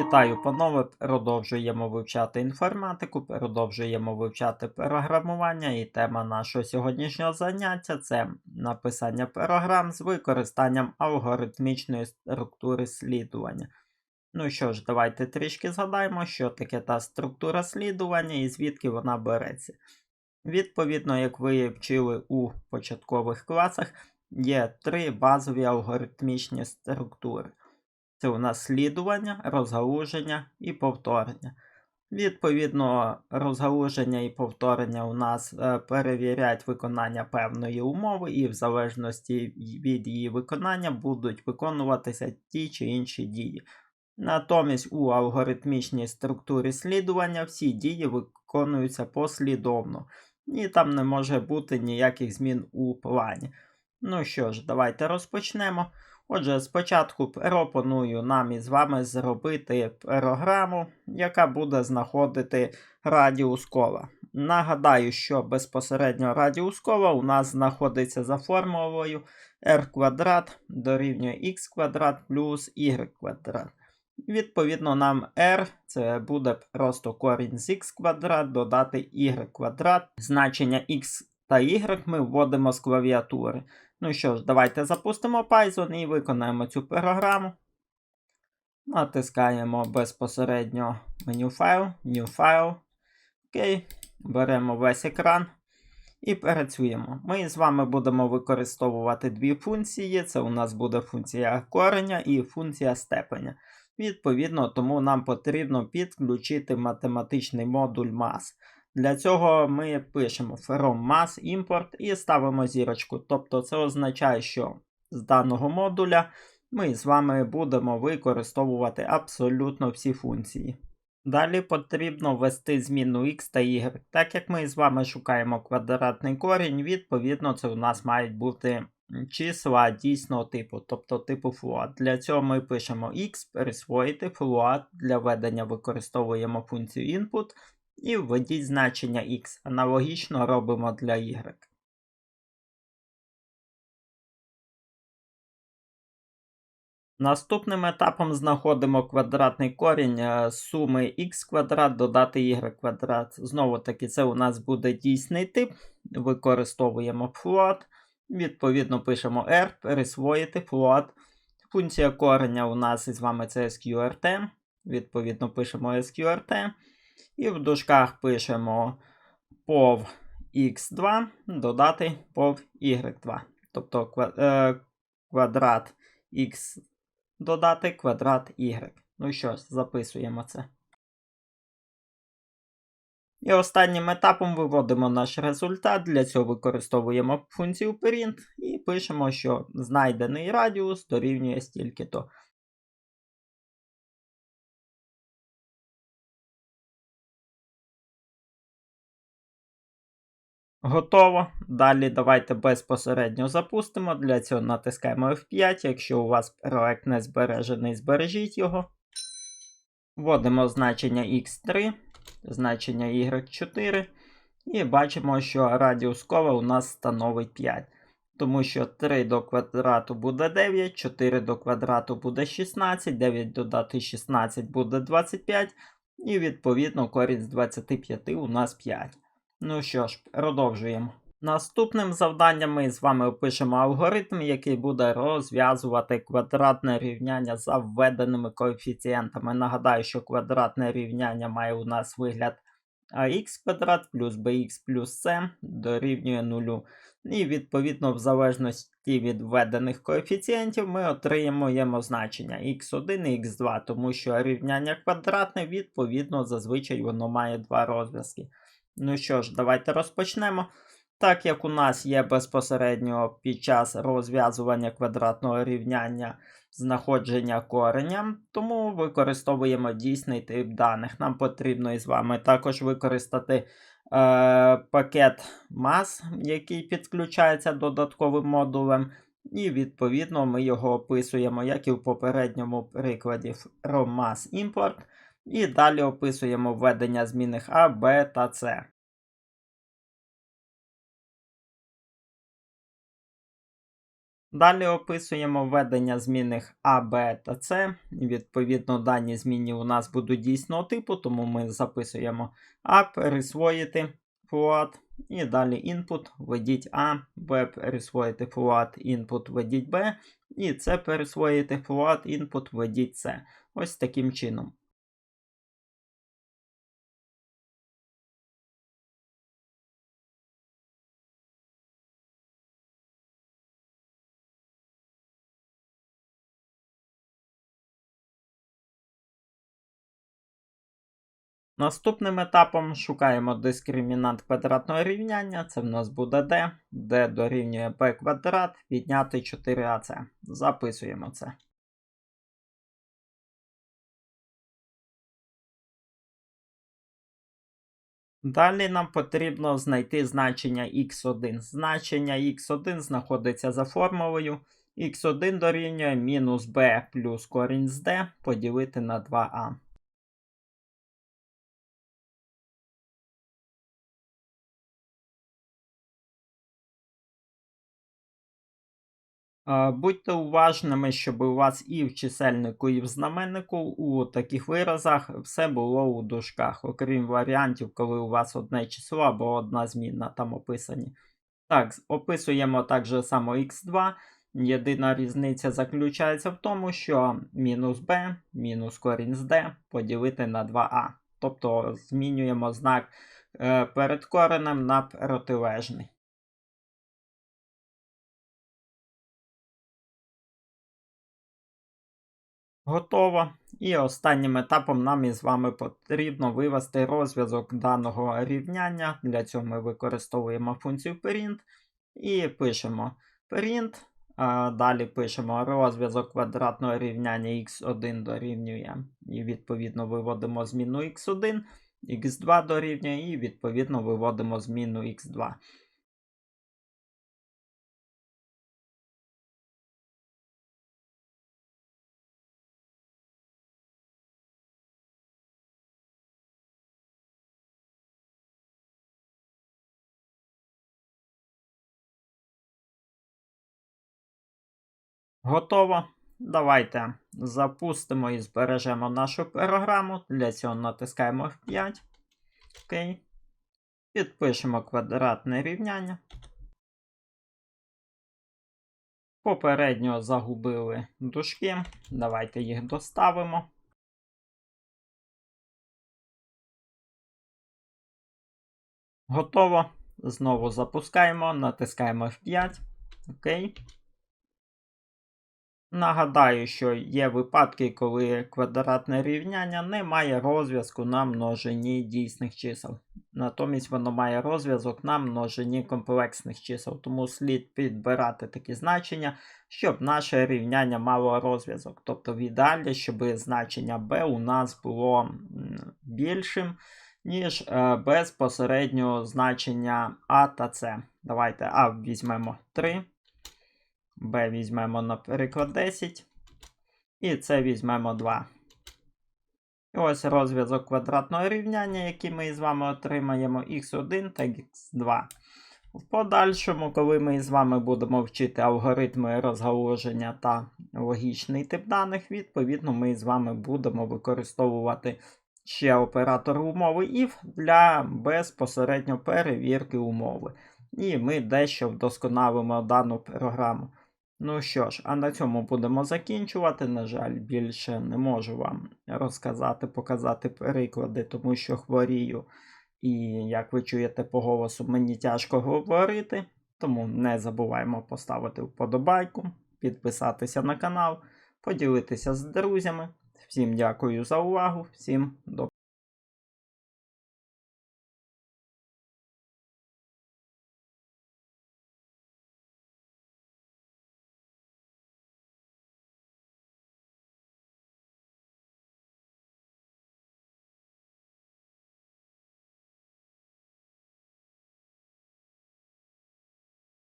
Вітаю, панове! Продовжуємо вивчати інформатику, продовжуємо вивчати програмування, і тема нашого сьогоднішнього заняття це написання програм з використанням алгоритмічної структури слідування. Ну що ж, давайте трішки згадаємо, що таке та структура слідування і звідки вона береться. Відповідно, як ви вчили у початкових класах, є три базові алгоритмічні структури. Це у нас слідування, розгалуження і повторення. Відповідно, розгалуження і повторення у нас е, перевіряють виконання певної умови, і в залежності від її виконання будуть виконуватися ті чи інші дії. Натомість у алгоритмічній структурі слідування всі дії виконуються послідовно, і там не може бути ніяких змін у плані. Ну що ж, давайте розпочнемо. Отже, спочатку пропоную нам із вами зробити програму, яка буде знаходити радіус кола. Нагадаю, що безпосередньо радіус кола у нас знаходиться за формулою r квадрат дорівнює x квадрат плюс y квадрат. Відповідно, нам r це буде просто корінь з x квадрат додати y квадрат. Значення x та y ми вводимо з клавіатури. Ну що ж, давайте запустимо Python і виконаємо цю програму. Натискаємо безпосередньо меню файл, New File. Окей, беремо весь екран і працюємо. Ми з вами будемо використовувати дві функції. Це у нас буде функція кореня і функція степеня. Відповідно, тому нам потрібно підключити математичний модуль mass. Для цього ми пишемо from mass import і ставимо зірочку. Тобто це означає, що з даного модуля ми з вами будемо використовувати абсолютно всі функції. Далі потрібно ввести зміну x та y. Так як ми з вами шукаємо квадратний корінь, відповідно, це у нас мають бути числа дійсного типу, тобто типу float. Для цього ми пишемо x, присвоїти float, для введення використовуємо функцію input і введіть значення x. Аналогічно робимо для y. Наступним етапом знаходимо квадратний корінь е, суми x квадрат додати y квадрат. Знову таки, це у нас буде дійсний тип. Використовуємо float. Відповідно, пишемо r, пересвоїти float. Функція кореня у нас із вами це sqrt. Відповідно, пишемо sqrt. І в дужках пишемо pov x2 додати pov y2. Тобто е, квадрат x додати квадрат y. Ну що ж, записуємо це. І останнім етапом виводимо наш результат. Для цього використовуємо функцію print і пишемо, що знайдений радіус дорівнює стільки-то. Готово. Далі давайте безпосередньо запустимо. Для цього натискаємо F5. Якщо у вас проект не збережений, збережіть його. Вводимо значення X3, значення Y4. І бачимо, що радіус кола у нас становить 5. Тому що 3 до квадрату буде 9, 4 до квадрату буде 16, 9 додати 16 буде 25. І відповідно корінь з 25 у нас 5. Ну що ж, продовжуємо. Наступним завданням ми з вами опишемо алгоритм, який буде розв'язувати квадратне рівняння за введеними коефіцієнтами. Нагадаю, що квадратне рівняння має у нас вигляд ax квадрат плюс bx плюс c дорівнює 0. І відповідно, в залежності від введених коефіцієнтів, ми отримуємо значення x1 і x2, тому що рівняння квадратне, відповідно, зазвичай воно має два розв'язки. Ну що ж, давайте розпочнемо. Так як у нас є безпосередньо під час розв'язування квадратного рівняння знаходження кореня, тому використовуємо дійсний тип даних. Нам потрібно із вами також використати е, пакет мас, який підключається додатковим модулем. І, відповідно, ми його описуємо, як і в попередньому прикладі from mass import. І далі описуємо введення змінних А, Б та С. Далі описуємо введення змінних А, Б та С. Відповідно, дані змінні у нас будуть дійсного типу, тому ми записуємо А, пересвоїти float, і далі input, введіть А, Б пересвоїти float, input, введіть Б, і С пересвоїти float, input, введіть С. Ось таким чином. Наступним етапом шукаємо дискримінант квадратного рівняння. Це в нас буде d, d дорівнює b квадрат, відняти 4ac. Записуємо це. Далі нам потрібно знайти значення x1. Значення x1 знаходиться за формулою. x1 дорівнює мінус b плюс корінь з d поділити на 2a. Будьте уважними, щоб у вас і в чисельнику, і в знаменнику у таких виразах все було у дужках, окрім варіантів, коли у вас одне число або одна змінна там описані. Так, описуємо так же само x2. Єдина різниця заключається в тому, що мінус b, мінус корінь з d поділити на 2a. Тобто змінюємо знак е, перед коренем на протилежний. Готово. І останнім етапом нам із вами потрібно вивести розв'язок даного рівняння. Для цього ми використовуємо функцію print і пишемо print. Далі пишемо розв'язок квадратного рівняння x1 дорівнює. І відповідно виводимо зміну x1, x2 дорівнює, і відповідно виводимо зміну x2. Готово. Давайте запустимо і збережемо нашу програму. Для цього натискаємо F5. Окей. Підпишемо квадратне рівняння. Попередньо загубили дужки. Давайте їх доставимо. Готово. Знову запускаємо, натискаємо F5. Окей. Нагадаю, що є випадки, коли квадратне рівняння не має розв'язку на множині дійсних чисел. Натомість воно має розв'язок на множині комплексних чисел. Тому слід підбирати такі значення, щоб наше рівняння мало розв'язок. Тобто в ідеалі, щоб значення b у нас було більшим, ніж е, безпосередньо значення А та С. Давайте А візьмемо 3. B візьмемо, наприклад, 10. І це візьмемо 2. І ось розв'язок квадратного рівняння, який ми з вами отримаємо x1 та x2. В подальшому, коли ми з вами будемо вчити алгоритми розгалуження та логічний тип даних, відповідно, ми з вами будемо використовувати ще оператор умови if для безпосередньо перевірки умови. І ми дещо вдосконалимо дану програму. Ну що ж, а на цьому будемо закінчувати. На жаль, більше не можу вам розказати, показати приклади, тому що хворію. І, як ви чуєте по голосу, мені тяжко говорити. Тому не забуваємо поставити вподобайку, підписатися на канал, поділитися з друзями. Всім дякую за увагу, всім до